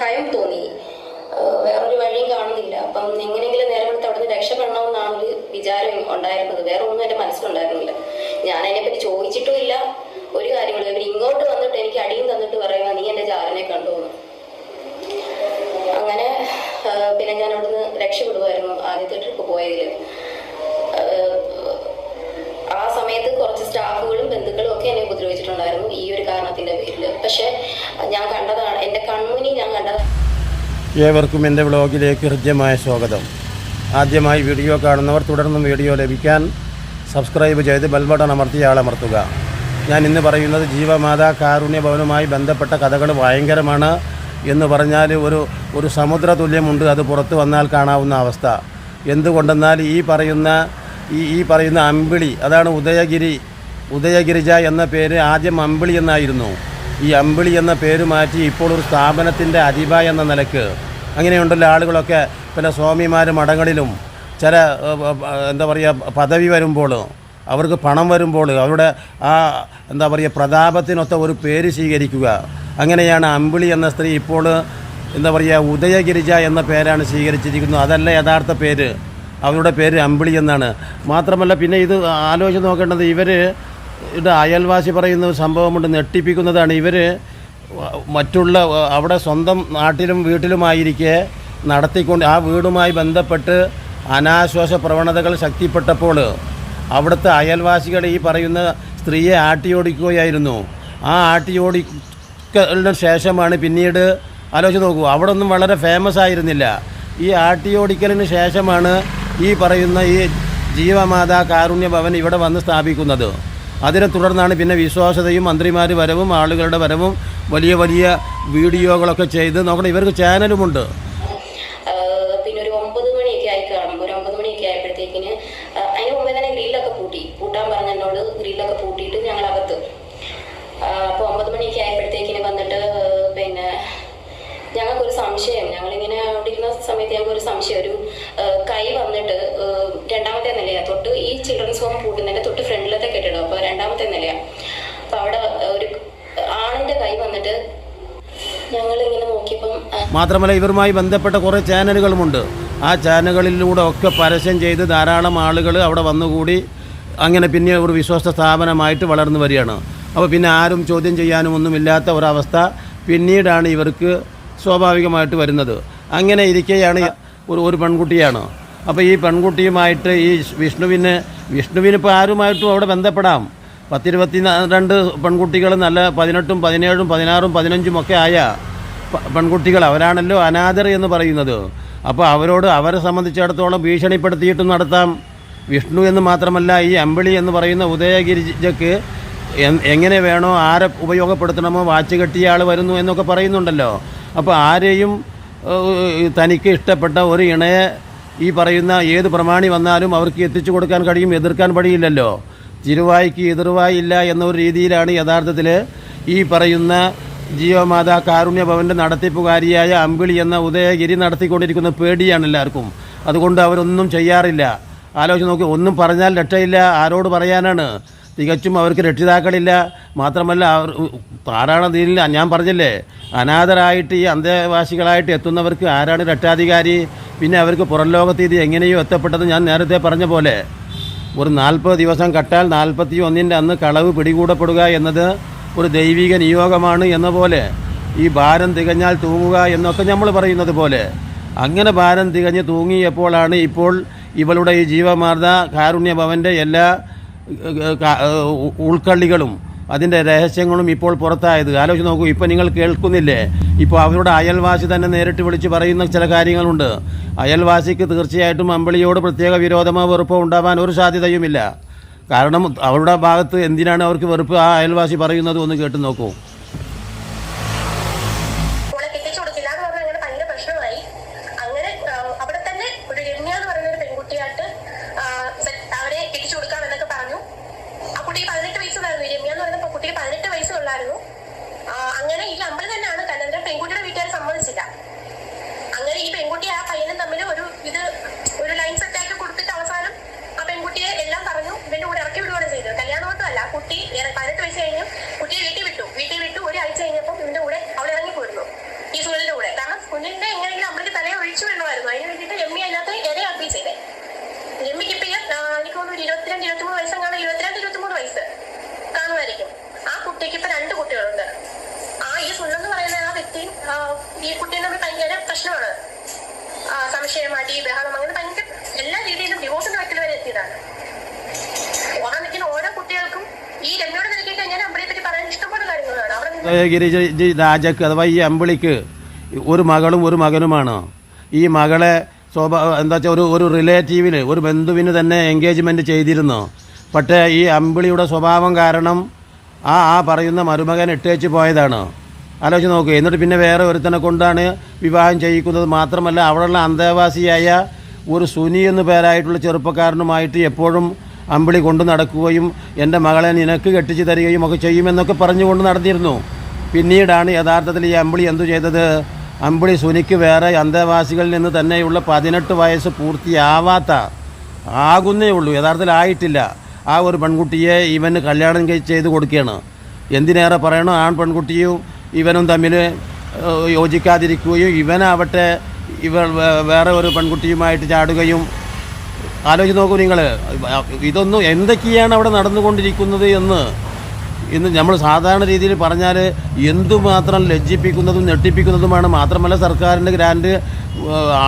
ഭയം തോന്നി. വേറൊരു വഴിയും കാണുന്നില്ല. അപ്പം എങ്ങനെയെങ്കിലും നേരെ അവിടെ നിന്ന് രക്ഷപ്പെടണമെന്നാണ് ഒരു വിചാരം ഉണ്ടായിരുന്നത്. വേറെ ഒന്നും എന്റെ മനസ്സിലുണ്ടായിരുന്നില്ല. ഞാൻ അതിനെപ്പറ്റി ചോദിച്ചിട്ടും ഇല്ല ഒരു കാര്യങ്ങളും ഇവർ ഇങ്ങോട്ട് വന്നിട്ട് എനിക്ക് അടിയും തന്നിട്ട് പറയുക നീ എന്റെ ജാറിനെ കണ്ടു എന്ന്. അങ്ങനെ പിന്നെ ഞാൻ അവിടുന്ന് രക്ഷപ്പെടുമായിരുന്നു ആദ്യത്തെ ട്രിപ്പ് പോയതിൽ ആ സമയത്ത് കുറച്ച് സ്റ്റാഫുകളും ബന്ധുക്കളും ഒക്കെ എന്നെ ഉപദ്രവിച്ചിട്ടുണ്ടായിരുന്നു ഈ ഒരു കാരണത്തിന്റെ പേരിൽ പക്ഷെ ഞാൻ കണ്ടതാണ് എന്റെ കൺമുന്നിൽ ഞാൻ കണ്ടതാണ് ഏവർക്കും എന്റെ വ്ളോഗിലേക്ക് ഹൃദ്യമായ സ്വാഗതം. ആദ്യമായി വീഡിയോ കാണുന്നവർ തുടർന്നും വീഡിയോ ലഭിക്കാൻ സബ്സ്ക്രൈബ് ചെയ്ത് ബെൽബട്ടൺ അമർത്തി ആളമർത്തുക. ഞാൻ ഇന്ന് പറയുന്നത് ജീവമാതാ കാരുണ്യ ഭവനുമായി ബന്ധപ്പെട്ട കഥകൾ ഭയങ്കരമാണ് എന്ന് പറഞ്ഞാൽ ഒരു ഒരു സമുദ്ര തുല്യമുണ്ട് അത് പുറത്ത് വന്നാൽ കാണാവുന്ന അവസ്ഥ. എന്തുകൊണ്ടെന്നാൽ ഈ പറയുന്ന ഈ ഈ പറയുന്ന അമ്പിളി അതാണ് ഉദയഗിരി ഉദയഗിരിജ എന്ന പേര് ആദ്യം അമ്പിളി എന്നായിരുന്നു. ഈ അമ്പിളി എന്ന പേര് മാറ്റി ഇപ്പോൾ ഒരു സ്ഥാപനത്തിന്റെ അധിപ എന്ന നിലയ്ക്ക്. അങ്ങനെയുണ്ടല്ലോ ആളുകളൊക്കെ പല സ്വാമിമാർ മഠങ്ങളിലും ചില എന്താ പറയുക പദവി വരുമ്പോൾ അവർക്ക് പണം വരുമ്പോൾ അവരുടെ ആ എന്താ പറയുക പ്രതാപത്തിനൊത്ത ഒരു പേര് സ്വീകരിക്കുക. അങ്ങനെയാണ് അമ്പിളി എന്ന സ്ത്രീ ഇപ്പോൾ എന്താ പറയുക ഉദയഗിരിജ എന്ന പേരാണ് സ്വീകരിച്ചിരിക്കുന്നത്. അതല്ല യഥാർത്ഥ പേര്. അവരുടെ പേര് അമ്പിളി എന്നാണ്. മാത്രമല്ല പിന്നെ ഇത് ആലോചിച്ച് നോക്കേണ്ടത് ഇവർ ഇവിടെ അയൽവാസി പറയുന്ന ഒരു സംഭവമുണ്ട് ഞെട്ടിപ്പിക്കുന്നതാണ്. ഇവർ മറ്റുള്ള അവിടെ സ്വന്തം നാട്ടിലും വീട്ടിലുമായിരിക്കെ നടത്തിക്കൊണ്ട് ആ വീടുമായി ബന്ധപ്പെട്ട് അനാശ്വാസ പ്രവണതകൾ ശക്തിപ്പെട്ടപ്പോൾ അവിടുത്തെ അയൽവാസികൾ ഈ പറയുന്ന സ്ത്രീയെ ആട്ടിയോടിക്കുകയായിരുന്നു. ആ ആട്ടിയോടിക്കലിന് ശേഷമാണ് പിന്നീട് ആലോചിച്ച് നോക്കൂ അവിടെ ഒന്നും വളരെ ഫേമസ് ആയിരുന്നില്ല. ഈ ആട്ടിയോടിക്കലിന് ശേഷമാണ് ഈ പറയുന്ന ഈ ജീവമാതാ കാരുണ്യ ഭവൻ ഇവിടെ വന്ന് സ്ഥാപിക്കുന്നത്. അതിനെ തുടർന്നാണ് പിന്നെ വിശ്വാസതയും മന്ത്രിമാർ വരവും ആളുകളുടെ വരവും വലിയ വലിയ വീഡിയോകളൊക്കെ ചെയ്ത് നോക്കണം ഇവർക്ക് ചാനലുമുണ്ട്. പിന്നെ ഒരു ഒമ്പത് മണിയൊക്കെ ആയി കാണും. ഒരു ഒമ്പത് മണിയൊക്കെ ആയപ്പോഴത്തേക്കിന് അതിന് മുമ്പേ തന്നെ ഗ്രില്ലൊക്കെ പൂട്ടി. പൂട്ടാൻ പറഞ്ഞ എന്നോട് ഗ്രില്ലൊക്കെ പൂട്ടിയിട്ട് ഞങ്ങൾ അകത്ത് അപ്പോൾ ഒമ്പത് മണിയൊക്കെ ആയപ്പോഴത്തേക്കിന് വന്നിട്ട് ഞങ്ങൾക്കൊരു സംശയം. ഞങ്ങളിങ്ങനെ അവിടെ ഇരുന്ന സമയത്ത് ഞങ്ങൾക്കൊരു സംശയം. ഒരു കൈ വന്നിട്ട് രണ്ടാമത്തെ നിലയാണ് തൊട്ട് ഈ ചിൽഡ്രൻസ് ഹോം പൂട്ടുന്നതിന്റെ തൊട്ട് ഫ്രണ്ടിലത്തെ കെട്ടിടം. അപ്പോൾ രണ്ടാമത്തെ നിലയാണ് അപ്പോൾ അവിടെ ഒരു ആണിന്റെ കൈ വന്നിട്ട് ഞങ്ങളിങ്ങനെ നോക്കിയപ്പം ആഹ് മാത്രമല്ല ഇവരുമായി ബന്ധപ്പെട്ട കുറേ ചാനലുകളുമുണ്ട്. ആ ചാനലുകളിലൂടെ ഒക്കെ പരസ്യം ചെയ്ത് ധാരാളം ആളുകൾ അവിടെ വന്നുകൂടി അങ്ങനെ പിന്നെ ഒരു വിശ്വസ്ത സ്ഥാപനമായിട്ട് വളർന്നു വരികയാണ്. അപ്പോൾ പിന്നെ ആരും ചോദ്യം ചെയ്യാനും ഒന്നുമില്ലാത്ത ഒരവസ്ഥ പിന്നീടാണ് ഇവർക്ക് സ്വാഭാവികമായിട്ട് വരുന്നത്. അങ്ങനെ ഇരിക്കെയാണ് ഒരു ഒരു പെൺകുട്ടിയാണ്. അപ്പോൾ ഈ പെൺകുട്ടിയുമായിട്ട് ഈ വിഷ്ണുവിന് വിഷ്ണുവിന് ഇപ്പോൾ ആരുമായിട്ടും അവിടെ ബന്ധപ്പെടാം. പത്തിരുപത്തി രണ്ട് പെൺകുട്ടികൾ നല്ല പതിനെട്ടും പതിനേഴും പതിനാറും പതിനഞ്ചും ഒക്കെ ആയ പെൺകുട്ടികൾ അവരാണല്ലോ അനാഥർ എന്ന് പറയുന്നത്. അപ്പോൾ അവരോട് അവരെ സംബന്ധിച്ചിടത്തോളം ഭീഷണിപ്പെടുത്തിയിട്ടും നടത്താം. വിഷ്ണു എന്ന് മാത്രമല്ല ഈ അമ്പിളി എന്ന് പറയുന്ന ഉദയഗിരിജക്ക് എങ്ങനെ വേണോ ആരെ ഉപയോഗപ്പെടുത്തണമോ വാച്ച് കെട്ടിയ ആൾ വരുന്നു എന്നൊക്കെ പറയുന്നുണ്ടല്ലോ. അപ്പോൾ ആരെയും തനിക്ക് ഇഷ്ടപ്പെട്ട ഒരു ഇണയെ ഈ പറയുന്ന ഏത് പ്രമാണി വന്നാലും അവർക്ക് എത്തിച്ചു കൊടുക്കാൻ കഴിയും എതിർക്കാൻ പടിയില്ലല്ലോ തിരുവായിക്ക് എതിർവായില്ല എന്നൊരു രീതിയിലാണ് യഥാർത്ഥത്തിൽ ഈ പറയുന്ന ജീവമാതാ കാരുണ്യ ഭവന്റെ നടത്തിപ്പുകാരിയായ അമ്പിളി എന്ന ഉദയഗിരി നടത്തിക്കൊണ്ടിരിക്കുന്ന പേടിയാണ് എല്ലാവർക്കും. അതുകൊണ്ട് അവരൊന്നും ചെയ്യാറില്ല. ആലോചിച്ച് നോക്കി ഒന്നും പറഞ്ഞാൽ രക്ഷയില്ല ആരോട് പറയാനാണ്? തികച്ചും അവർക്ക് രക്ഷിതാക്കളില്ല. മാത്രമല്ല അവർ ആരാണ് ഇതിൽ ഞാൻ പറഞ്ഞില്ലേ അനാഥരായിട്ട് ഈ അന്തേവാസികളായിട്ട് എത്തുന്നവർക്ക് ആരാണ് രക്ഷാധികാരി? പിന്നെ അവർക്ക് പുറം ലോകത്ത് ഇത് എങ്ങനെയോ എത്തപ്പെട്ടത് ഞാൻ നേരത്തെ പറഞ്ഞ പോലെ ഒരു നാൽപ്പത് ദിവസം കട്ടാൽ നാൽപ്പത്തി ഒന്നിന്റെ അന്ന് കളവ് പിടികൂടപ്പെടുക എന്നത് ഒരു ദൈവിക നിയോഗമാണ് എന്ന പോലെ ഈ ഭാരം തികഞ്ഞാൽ തൂങ്ങുക എന്നൊക്കെ നമ്മൾ പറയുന്നത് പോലെ അങ്ങനെ ഭാരം തികഞ്ഞ് തൂങ്ങിയപ്പോഴാണ് ഇപ്പോൾ ഇവളുടെ ഈ ജീവമാർദ്ദ കാരുണ്യ ഭവന്റെ എല്ലാ ഉൾക്കള്ളികളും അതിന്റെ രഹസ്യങ്ങളും ഇപ്പോൾ പുറത്തായത്. ആലോചിച്ച് നോക്കൂ ഇപ്പോൾ നിങ്ങൾ കേൾക്കുന്നില്ലേ? ഇപ്പോൾ അവരുടെ അയൽവാസി തന്നെ നേരിട്ട് വിളിച്ച് പറയുന്ന ചില കാര്യങ്ങളുണ്ട്. അയൽവാസിക്ക് തീർച്ചയായിട്ടും അമ്പിളിയോട് പ്രത്യേക വിരോധമോ വെറുപ്പോ ഉണ്ടാവാൻ ഒരു സാധ്യതയുമില്ല. കാരണം അവരുടെ ഭാഗത്ത് എന്തിനാണ് അവർക്ക് വെറുപ്പ്? ആ അയൽവാസി പറയുന്നത് ഒന്ന് കേട്ട് നോക്കൂ മോളെ കെട്ടിച്ചു കൊടുക്കില്ല എന്ന് പറഞ്ഞാൽ അങ്ങനെ ഭയങ്കര പ്രശ്നമായി അങ്ങനെ ആ, അവിടെ തന്നെ ഒരു രമ്യ എന്ന് പറയുന്ന ഒരു പെൺകുട്ടിയായിട്ട് ആ, set- അവരെ കെട്ടിച്ചു കൊടുക്കാം എന്നൊക്കെ പറഞ്ഞു ആ കുട്ടിക്ക് പതിനെട്ട് വയസ്സുണ്ടായിരുന്നു ഈ രമ്യ എന്ന് പറയുന്ന കുട്ടിക്ക് പതിനെട്ട് വയസ്സുള്ളായിരുന്നു ആ, അങ്ങനെ ഈ അമ്പലം തന്നെയാണ് കല്യാണം പെൺകുട്ടിയുടെ വീട്ടുകാർ സമ്മതിച്ചില്ല അങ്ങനെ ഈ പെൺകുട്ടി ആ പയ്യനും തമ്മിൽ ഒരു ഇത് ഒരു ലൈൻ സെറ്റ് ആക്കി കൊടുത്തിട്ട് അവസാനം ആ പെൺകുട്ടിയെ എല്ലാം പറഞ്ഞു ഇവന്റെ കൂടെ ഇറക്കി വിടുകയാണ് ചെയ്തത് കല്യാണമൊന്നും അല്ല കുട്ടി ഏറെ പതിനെട്ട് വയസ്സ് കഴിഞ്ഞു കുട്ടിയെ വീട്ടിൽ വിട്ടു വീട്ടിൽ കുഞ്ഞിന്റെ എങ്ങനെയെങ്കിലും അമ്മയ്ക്ക് തലയെ ഒഴിച്ചു വേണമായിരുന്നു അതിന് വേണ്ടിയിട്ട് രമ്യ അതിനകത്ത് ഇരയാക്കി ചെയ്തേ രമ്യക്ക് ഇപ്പൊ ഈ, ആ, എനിക്ക് തോന്നുന്നു ഒരു ഇരുപത്തിരണ്ട് ഇരുപത്തിമൂന്ന് വയസ്സെങ്ങാണ് ഇരുപത്തിരണ്ട് ഇരുപത്തിമൂന്ന് വയസ്സ് കാണുമായിരിക്കും ആ കുട്ടിക്ക് ഇപ്പൊ രണ്ട് കുട്ടികളുണ്ട് ആ ഈ സുല്ലെന്ന് പറയുന്ന ആ വ്യക്തി ആ, ഈ കുട്ടീനെ തമ്മിൽ ഭയങ്കര പ്രശ്നമാണ് ആ, സംശയം അടി ബഹളം. അങ്ങനെ ഭയങ്കര എല്ലാ രീതിയിലും ഡിവോഴ്സിന്റെ വക്കിൽ വരെ എത്തിയതാണ് ഓണം നിൽക്കുന്ന ഓരോ കുട്ടികൾക്കും ഈ രമ്യോട് നിൽക്കിയിട്ട് ഞാൻ അമ്പിളിയെപ്പറ്റി പറ്റി പറയാൻ ഇഷ്ടപ്പെടുന്ന കാര്യങ്ങളാണ് അവിടെ ഗിരിജ രാജക്ക് അഥവാ ഈ അമ്പിളിക്ക് ഒരു മകളും ഒരു മകനുമാണ്. ഈ മകളെ സ്വഭാവ എന്താ വെച്ചാൽ ഒരു ഒരു റിലേറ്റീവിന് ഒരു ബന്ധുവിന് തന്നെ എൻഗേജ്മെന്റ് ചെയ്തിരുന്നു. പക്ഷേ ഈ അമ്പിളിയുടെ സ്വഭാവം കാരണം ആ ആ പറയുന്ന മരുമകൻ ഇട്ടേച്ച് പോയതാണ്. ആലോചിച്ച് നോക്കുക എന്നിട്ട് പിന്നെ വേറെ ഒരുത്തനെ കൊണ്ടാണ് വിവാഹം ചെയ്യിക്കുന്നത്. മാത്രമല്ല അവിടെയുള്ള അന്തേവാസിയായ ഒരു സുനി എന്ന് പേരായിട്ടുള്ള ചെറുപ്പക്കാരനുമായിട്ട് എപ്പോഴും അമ്പിളി കൊണ്ടു നടക്കുകയും എന്റെ മകളെ നിനക്ക് കെട്ടിച്ച് തരികയും ഒക്കെ ചെയ്യുമെന്നൊക്കെ പറഞ്ഞുകൊണ്ട് നടന്നിരുന്നു. പിന്നീടാണ് യഥാർത്ഥത്തിൽ ഈ അമ്പിളി എന്തു ചെയ്തത്? അമ്പിളി സുനിക്ക് വേറെ അന്തേവാസികളിൽ നിന്ന് തന്നെയുള്ള പതിനെട്ട് വയസ്സ് പൂർത്തിയാവാത്ത ആകുന്നേ ഉള്ളൂ. യഥാർത്ഥത്തിൽ ആയിട്ടില്ല. ആ ഒരു പെൺകുട്ടിയെ ഇവന് കല്യാണം ചെയ്ത് കൊടുക്കുകയാണ്. എന്തിനേറെ പറയണോ? ആൺ പെൺകുട്ടിയും ഇവനും തമ്മിൽ യോജിക്കാതിരിക്കുകയും ഇവനാവട്ടെ ഇവർ വേറെ ഒരു പെൺകുട്ടിയുമായിട്ട് ചാടുകയും. ആലോചിച്ച് നോക്കൂ നിങ്ങൾ ഇതൊന്നും എന്തൊക്കെയാണ് അവിടെ നടന്നുകൊണ്ടിരിക്കുന്നത് എന്ന്. ഇന്ന് നമ്മൾ സാധാരണ രീതിയിൽ പറഞ്ഞാൽ എന്തുമാത്രം ലജ്ജിപ്പിക്കുന്നതും ഞെട്ടിപ്പിക്കുന്നതുമാണ്. മാത്രമല്ല സർക്കാരിന്റെ ഗ്രാൻഡ്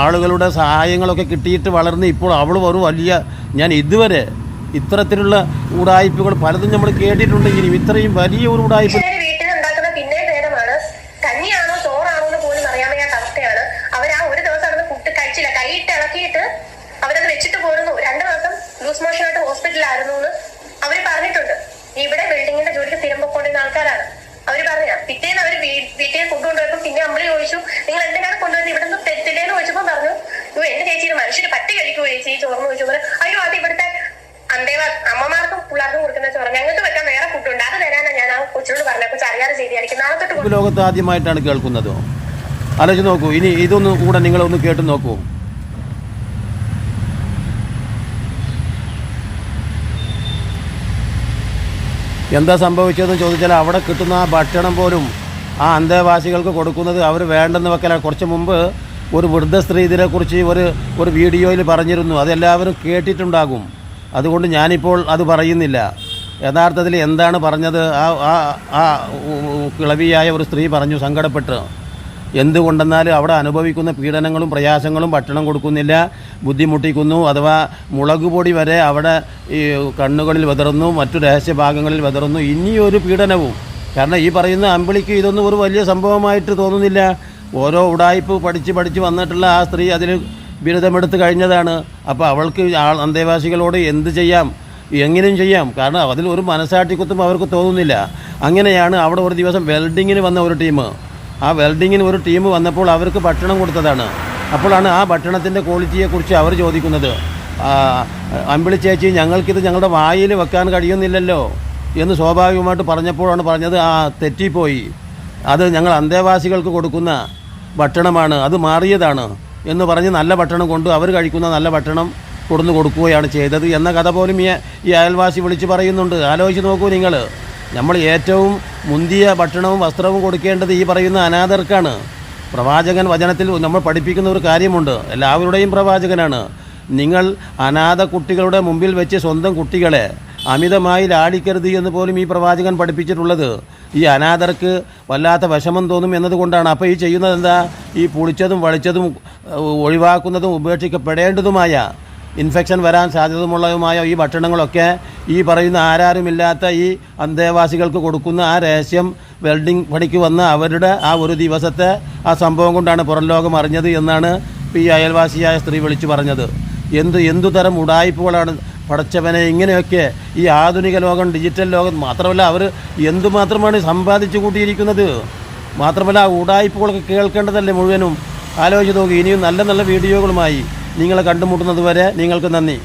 ആളുകളുടെ സഹായങ്ങളൊക്കെ കിട്ടിയിട്ട് വളർന്ന് ഇപ്പോൾ അവൾ ഒരു വലിയ ഞാൻ ഇതുവരെ ഇത്തരത്തിലുള്ള ഉടായ്പകൾ പലതും നമ്മൾ കേട്ടിട്ടുണ്ടെങ്കിലും ഇത്രയും വലിയ ഒരു ഉടായ്പ ദിവസം ഹോസ്പിറ്റലായിരുന്നു എന്ന് അവർ പറഞ്ഞിട്ടുണ്ട്. ഇവിടെ ബിൽഡിങ്ങിന്റെ ജോലിക്ക് സ്ഥിരം പൊക്കോണ്ടിരുന്ന ആൾക്കാരാണ്. അവർ പറഞ്ഞ പിറ്റേന്ന് അവർ വീ- വീട്ടിൽ ഫുഡ് കൊണ്ടുപോയപ്പോ പിന്നെ അമ്മളി ചോദിച്ചു നിങ്ങൾ എന്തിനാണ് കൊണ്ടുവന്നത് ഇവിടെ നിന്ന് തെറ്റില്ലേന്ന് ചോദിച്ചപ്പോ പറഞ്ഞു അയ്യോ എന്റെ ചേച്ചിയുടെ മനുഷ്യര് പട്ടി കഴിക്കുമോ ചേച്ചി? ചോർന്ന് ചോദിച്ചു. അയ്യോ അത് ഇവിടുത്തെ അന്തേവാ അമ്മമാർക്കും പിള്ളേർക്കും കൊടുക്കുന്ന ചോറ്. ഞങ്ങൾക്ക് വെക്കാൻ വേറെ ഫുഡുണ്ട്. അത് തരാനാ ഞാൻ ആ കൊച്ചിനോട് പറഞ്ഞ കൊച്ചു അറിയാതെ ചെയ്തിരിക്കും നാളെ തൊട്ട് ലോകത്ത് ആദ്യമായിട്ടാണ് കേൾക്കുന്നത്. ആലോചിച്ച് നോക്കൂ. ഇനി ഇതൊന്നും കൂടെ നിങ്ങളൊന്ന് കേട്ട് നോക്കൂ. എന്താ സംഭവിച്ചതെന്ന് ചോദിച്ചാൽ അവിടെ കിട്ടുന്ന ആ ഭക്ഷണം പോലും ആ അന്തേവാസികൾക്ക് കൊടുക്കുന്നത് അവർ വേണ്ടെന്ന് വെക്കലാണ്. കുറച്ച് മുമ്പ് ഒരു വൃദ്ധ സ്ത്രീ ഇതിനെക്കുറിച്ച് ഒരു ഒരു വീഡിയോയിൽ പറഞ്ഞിരുന്നു. അതെല്ലാവരും കേട്ടിട്ടുണ്ടാകും. അതുകൊണ്ട് ഞാനിപ്പോൾ അത് പറയുന്നില്ല. യഥാർത്ഥത്തിൽ എന്താണ് പറഞ്ഞത്? ആ ആ കിളവിയായ ഒരു സ്ത്രീ പറഞ്ഞു സങ്കടപ്പെട്ട്. എന്തുകൊണ്ടെന്നാൽ അവിടെ അനുഭവിക്കുന്ന പീഡനങ്ങളും പ്രയാസങ്ങളും ഭക്ഷണം കൊടുക്കുന്നില്ല ബുദ്ധിമുട്ടിക്കുന്നു അഥവാ മുളക് പൊടി വരെ അവിടെ ഈ കണ്ണുകളിൽ വിതറുന്നു മറ്റു രഹസ്യഭാഗങ്ങളിൽ വിതറുന്നു. ഇനിയൊരു പീഡനവും. കാരണം ഈ പറയുന്ന അമ്പിളിക്ക് ഇതൊന്നും ഒരു വലിയ സംഭവമായിട്ട് തോന്നുന്നില്ല. ഓരോ ഉടായ്പ് പഠിച്ച് പഠിച്ച് വന്നിട്ടുള്ള ആ സ്ത്രീ അതിൽ ബിരുദമെടുത്ത് കഴിഞ്ഞതാണ്. അപ്പോൾ അവൾക്ക് അന്തേവാസികളോട് എന്ത് ചെയ്യാം? എങ്ങനെയും ചെയ്യാം. കാരണം അതിൽ ഒരു മനസ്സാട്ടിക്കുത്തും അവർക്ക് തോന്നുന്നില്ല. അങ്ങനെയാണ് അവിടെ ഒരു ദിവസം വെൽഡിങ്ങിന് വന്ന ഒരു ടീം. ആ വെൽഡിങ്ങിന് ഒരു ടീം വന്നപ്പോൾ അവർക്ക് ഭക്ഷണം കൊടുത്തതാണ്. അപ്പോഴാണ് ആ ഭക്ഷണത്തിന്റെ ക്വാളിറ്റിയെക്കുറിച്ച് അവർ ചോദിക്കുന്നത്. അമ്പിളി ചേച്ചി ഞങ്ങൾക്കിത് ഞങ്ങളുടെ വായിൽ വെക്കാൻ കഴിയുന്നില്ലല്ലോ എന്ന് സ്വാഭാവികമായിട്ട് പറഞ്ഞപ്പോഴാണ് പറഞ്ഞത് ആ തെറ്റിപ്പോയി. അത് ഞങ്ങൾ അന്തേവാസികൾക്ക് കൊടുക്കുന്ന ഭക്ഷണമാണ് അത് മാറിയതാണ് എന്ന് പറഞ്ഞ് നല്ല ഭക്ഷണം കൊണ്ട് അവർ കഴിക്കുന്ന നല്ല ഭക്ഷണം കൊടുന്നു കൊടുക്കുകയാണ് ചെയ്തത് എന്ന കഥ പോലും ഈ അയൽവാസി വിളിച്ച് പറയുന്നുണ്ട്. ആലോചിച്ച് നോക്കൂ നിങ്ങൾ. നമ്മൾ ഏറ്റവും മുന്തിയ ഭക്ഷണവും വസ്ത്രവും കൊടുക്കേണ്ടത് ഈ പറയുന്ന അനാഥർക്കാണ്. പ്രവാചകൻ വചനത്തിൽ നമ്മൾ പഠിപ്പിക്കുന്ന ഒരു കാര്യമുണ്ട്. എല്ലാവരുടെയും പ്രവാചകനാണ്. നിങ്ങൾ അനാഥ കുട്ടികളുടെ മുമ്പിൽ വെച്ച് സ്വന്തം കുട്ടികളെ അമിതമായി ലാളിക്കരുത് എന്ന് പോലും ഈ പ്രവാചകൻ പഠിപ്പിച്ചിട്ടുള്ളത്. ഈ അനാഥർക്ക് വല്ലാത്ത വിഷമം തോന്നും എന്നതുകൊണ്ടാണ്. അപ്പോൾ ഈ ചെയ്യുന്നത് എന്താ? ഈ പുളിച്ചതും വളിച്ചതും ഒഴിവാക്കുന്നതും ഉപേക്ഷിക്കപ്പെടേണ്ടതുമായ ഇൻഫെക്ഷൻ വരാൻ സാധ്യതയുള്ളതുമായ ഈ ഭക്ഷണങ്ങളൊക്കെ ഈ പറയുന്ന ആരാരുമില്ലാത്ത ഈ അന്തേവാസികൾക്ക് കൊടുക്കുന്ന ആ രഹസ്യം വെൽഡിംഗ് പണിക്ക് വന്ന അവരുടെ ആ ഒരു ദിവസത്തെ ആ സംഭവം കൊണ്ടാണ് പുറം ലോകം അറിഞ്ഞത് എന്നാണ് ഈ അയൽവാസിയായ സ്ത്രീ വിളിച്ചു പറഞ്ഞത്. എന്ത് എന്തു തരം ഉടായ്പകളാണ് പടച്ചവനെ ഇങ്ങനെയൊക്കെ ഈ ആധുനിക ലോകം ഡിജിറ്റൽ ലോകം മാത്രമല്ല അവർ എന്തുമാത്രമാണ് സമ്പാദിച്ചു കൂട്ടിയിരിക്കുന്നത്? മാത്രമല്ല ഉടായ്പകളൊക്കെ കേൾക്കേണ്ടതല്ലേ മുഴുവനും? ആലോചിച്ച് നോക്കി ഇനിയും നല്ല നല്ല വീഡിയോകളുമായി നിങ്ങളെ കണ്ടുമുട്ടുന്നത് വരെ നിങ്ങൾക്ക് നന്ദി.